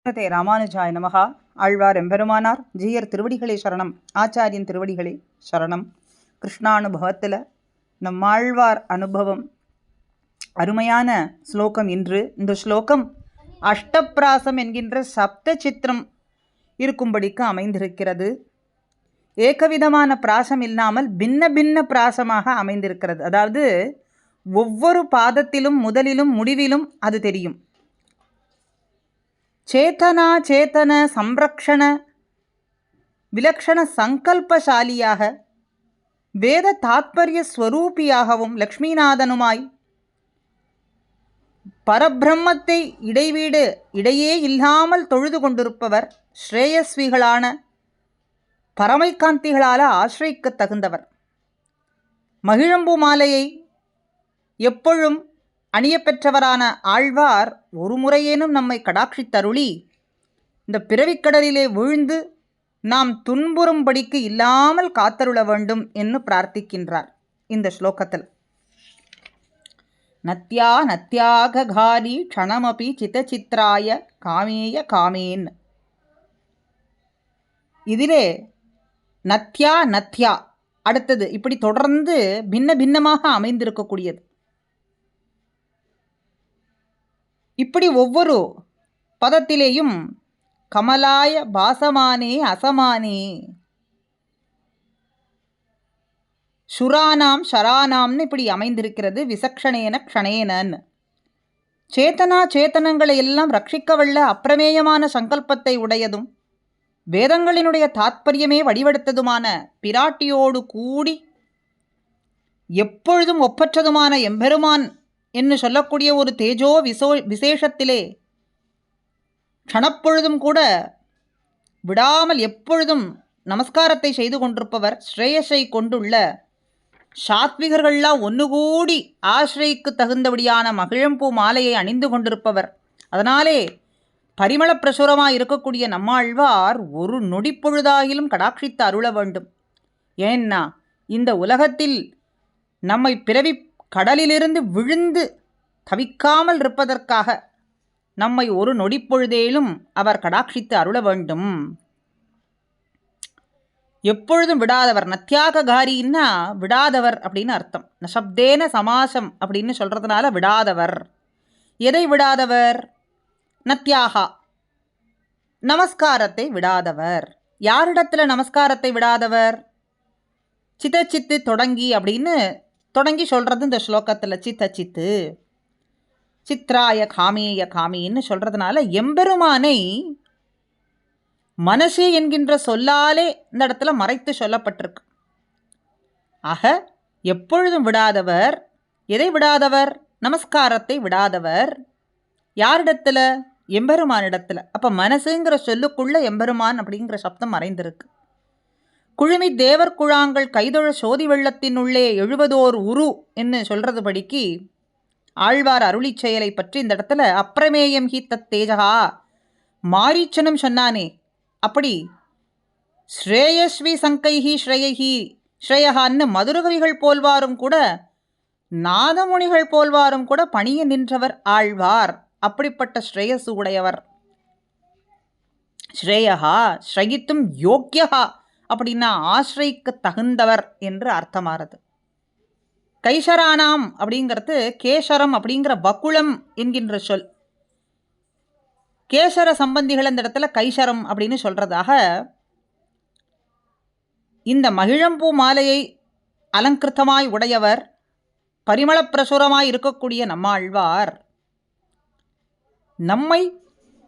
ஸ்ரீமதே ராமானுஜாய நமகா ஆழ்வார் எம்பெருமானார் ஜீயர் திருவடிகளே சரணம். ஆச்சாரியன் திருவடிகளே சரணம். கிருஷ்ணானுபவத்தில் நம் ஆழ்வார் அனுபவம். அருமையான ஸ்லோகம் இன்று. இந்த ஸ்லோகம் அஷ்டப்பிராசம் என்கின்ற சப்த சித்திரம் இருக்கும்படிக்கு அமைந்திருக்கிறது. ஏகவிதமான பிராசம் இல்லாமல் பின்ன பின்ன பிராசமாக அமைந்திருக்கிறது. அதாவது ஒவ்வொரு பாதத்திலும் முதலிலும் முடிவிலும் அது தெரியும். சேதனா சேதன சம்ரக்ஷண விலக்ஷண சங்கல்பசாலியாக வேத தாத்பரிய ஸ்வரூபியாகவும் லக்ஷ்மிநாதனுமாய் பரபிரம்மத்தை இடைவீடு இடையே இல்லாமல் தொழுது கொண்டிருப்பவர் ஸ்ரேயஸ்விகளான பரமைக்காந்திகளால் ஆசிரிக்க தகுந்தவர். மகிழம்பு மாலையை எப்பொழும் அணியப்பெற்றவரான ஆழ்வார் ஒரு முறையேனும் நம்மை கடாட்சித்தருளி இந்த பிறவிக்கடலிலே விழுந்து நாம் துன்புறும்படிக்கு இல்லாமல் காத்தருள வேண்டும் என்று பிரார்த்திக்கின்றார். இந்த ஸ்லோகத்தில் நத்யா நத்யாககாரி க்ஷணமபி சித்தச்சித்ராய காமேய காமேன். இதிலே நத்யா நத்யா அடுத்தது இப்படி தொடர்ந்து பின்ன பின்னமாக அமைந்திருக்கக்கூடியது. இப்படி ஒவ்வொரு பதத்திலேயும் கமலாய பாசமானே அசமானே. சுரானாம் ஷரானாம்னு இப்படி அமைந்திருக்கிறது விசக்ஷணேன க்ஷணேனன் சேத்தனா சேத்தனங்களை எல்லாம் ரட்சிக்கவல்ல அப்பிரமேயமான சங்கல்பத்தை உடையதும் வேதங்களினுடைய தாத்பரியமே வடிவெடுத்ததுமான பிராட்டியோடு கூடி எப்பொழுதும் ஒப்பற்றதுமான எம்பெருமான் என்று சொல்லக்கூடிய ஒரு தேஜோ விசோ விசேஷத்திலே க்ஷணப்பொழுதும் கூட விடாமல் எப்பொழுதும் நமஸ்காரத்தை செய்து கொண்டிருப்பவர் ஸ்ரேயஸை கொண்டுள்ள சாத்விகர்கள்லாம் ஒன்று கூடி ஆசிரியக்கு தகுந்தபடியான மகிழம்பூ மாலையை அணிந்து கொண்டிருப்பவர். அதனாலே பரிமள பிரசுரமாக இருக்கக்கூடிய நம்மாழ்வார் ஒரு நொடிப்பொழுதாகிலும் கடாட்சித்து அருள வேண்டும். ஏன்னா இந்த உலகத்தில் நம்மை பிறவி கடலிலிருந்து விழுந்து தவிக்காமல் இருப்பதற்காக நம்மை ஒரு நொடிப்பொழுதேலும் அவர் கடாட்சித்து அருள வேண்டும். எப்பொழுதும் விடாதவர் நத்தியாககாரின்னா விடாதவர் அப்படின்னு அர்த்தம். நசப்தேன சமாசம் அப்படின்னு சொல்கிறதுனால விடாதவர். எதை விடாதவர்? நத்தியாகா நமஸ்காரத்தை விடாதவர். யாரிடத்தில் நமஸ்காரத்தை விடாதவர்? சித்தச்சித்து தொடங்கி அப்படின்னு தொடங்கி சொல்கிறது இந்த ஸ்லோகத்தில் சித்தச்சித்து சித்ராய காமேய காமின்னு சொல்கிறதுனால எம்பெருமானை மனசு என்கின்ற சொல்லாலே இந்த இடத்துல மறைத்து சொல்லப்பட்டிருக்கு. ஆக எப்பொழுதும் விடாதவர் எதை விடாதவர்? நமஸ்காரத்தை விடாதவர். யாரிடத்துல? எம்பெருமானிடத்தில். அப்போ மனசுங்கிற சொல்லுக்குள்ளே எம்பெருமான் அப்படிங்கிற சப்தம் மறைந்திருக்கு. குழுமி தேவர் குழாங்கள் கைதொழ சோதி வெள்ளத்தினுள்ளே எழுவதோர் உரு என்று சொல்கிறது படிக்கி ஆழ்வார் அருளி செயலை பற்றி இந்த இடத்துல அப்பிரமேயம் ஹி தத் தேஜகா மாரீச்சனும் சொன்னானே. அப்படி ஸ்ரேயஸ்வி சங்கைஹி ஸ்ரேயஹி ஸ்ரேயஹான்னு மதுரகவிகள் போல்வாரும் கூட நாதமுனிகள் போல்வாரும் கூட பணிய நின்றவர் ஆழ்வார். அப்படிப்பட்ட ஸ்ரேயசு உடையவர். ஸ்ரேயஹா ஸ்ரயித்தும் யோக்கியஹா அப்படின்னா ஆசிரிக்க தகுந்தவர் என்று அர்த்தமாகிறது கைசரானாம் அப்படிங்கிறது கேசரம் அப்படிங்கிற வக்குளம் என்கின்ற சொல். கேசர சம்பந்திகள் அந்த இடத்துல கைசரம் அப்படின்னு சொல்கிறதாக இந்த மகிழம்பூ மாலையை அலங்கிருத்தமாய் உடையவர் பரிமளப்பிரசுரமாய் இருக்கக்கூடிய நம்மாழ்வார் நம்மை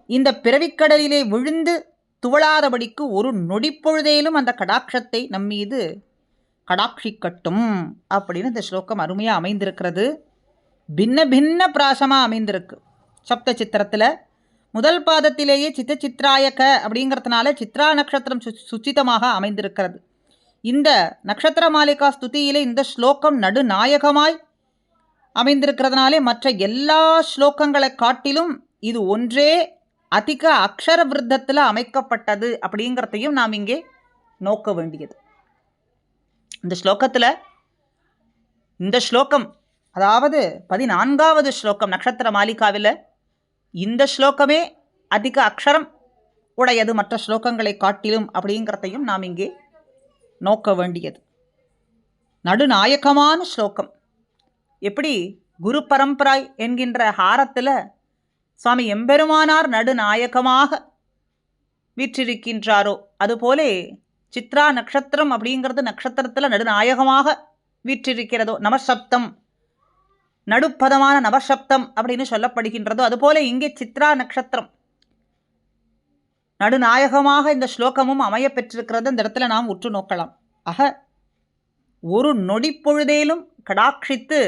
இந்த பிறவிக்கடலிலே விழுந்து துவளாதபடிக்கு ஒரு நொடிப்பொழுதேலும் அந்த கடாட்சத்தை நம்மீது கடாட்சிக்கட்டும் அப்படின்னு இந்த ஸ்லோகம் அருமையாக அமைந்திருக்கிறது. பின்ன பின்ன பிராசமாக அமைந்திருக்கு. சப்த சித்திரத்தில் முதல் பாதத்திலேயே சித்த சித்ராயக்க அப்படிங்கிறதுனால சித்ரா நட்சத்திரம் சு சுச்சிதமாக அமைந்திருக்கிறது. இந்த நட்சத்திர மாலிகா ஸ்துதியிலே இந்த ஸ்லோகம் நடுநாயகமாய் அமைந்திருக்கிறதுனாலே மற்ற எல்லா ஸ்லோகங்களை காட்டிலும் இது ஒன்றே அதிக அக்ஷர விருத்தத்தில் அமைக்கப்பட்டது அப்படிங்கிறதையும் நாம் இங்கே நோக்க வேண்டியது. இந்த ஸ்லோகத்தில் இந்த ஸ்லோகம் அதாவது பதினான்காவது ஸ்லோகம் நட்சத்திர மாலிகாவில் இந்த ஸ்லோகமே அதிக அக்ஷரம் உடையது மற்ற ஸ்லோகங்களை காட்டிலும் அப்படிங்கிறதையும் நாம் இங்கே நோக்க வேண்டியது. நடுநாயகமான ஸ்லோகம். எப்படி குரு பரம்பராய் என்கின்ற ஹாரத்தில் சுவாமி எம்பெருமானார் நடுநாயகமாக வீற்றிருக்கின்றாரோ? அதுபோலே சித்ரா நட்சத்திரம் அப்படிங்கிறது நட்சத்திரத்தில் நடுநாயகமாக வீற்றிருக்கிறதோ? நவசப்தம் நடுப்பதமான நவசப்தம் அப்படின்னு சொல்லப்படுகின்றதோ? அதுபோல இங்கே சித்ரா நட்சத்திரம் நடுநாயகமாக இந்த ஸ்லோகமும் அமைய பெற்றிருக்கிறது. இந்த இடத்துல நாம் உற்று நோக்கலாம். ஆக ஒரு நொடிப்பொழுதேலும் கடாட்சித்து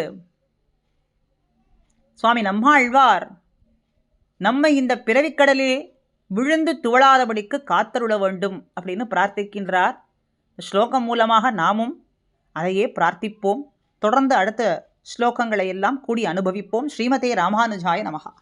சுவாமி நம்மாழ்வார் நம்மை இந்த பிறவிக்கடலில் விழுந்து துவளாதபடிக்கு காத்தருள வேண்டும் அப்படின்னு பிரார்த்திக்கின்றார். ஸ்லோகம் மூலமாக நாமும் அதையே பிரார்த்திப்போம். தொடர்ந்து அடுத்த ஸ்லோகங்களை எல்லாம் கூடி அனுபவிப்போம். ஸ்ரீமதே ராமானுஜாய நமகா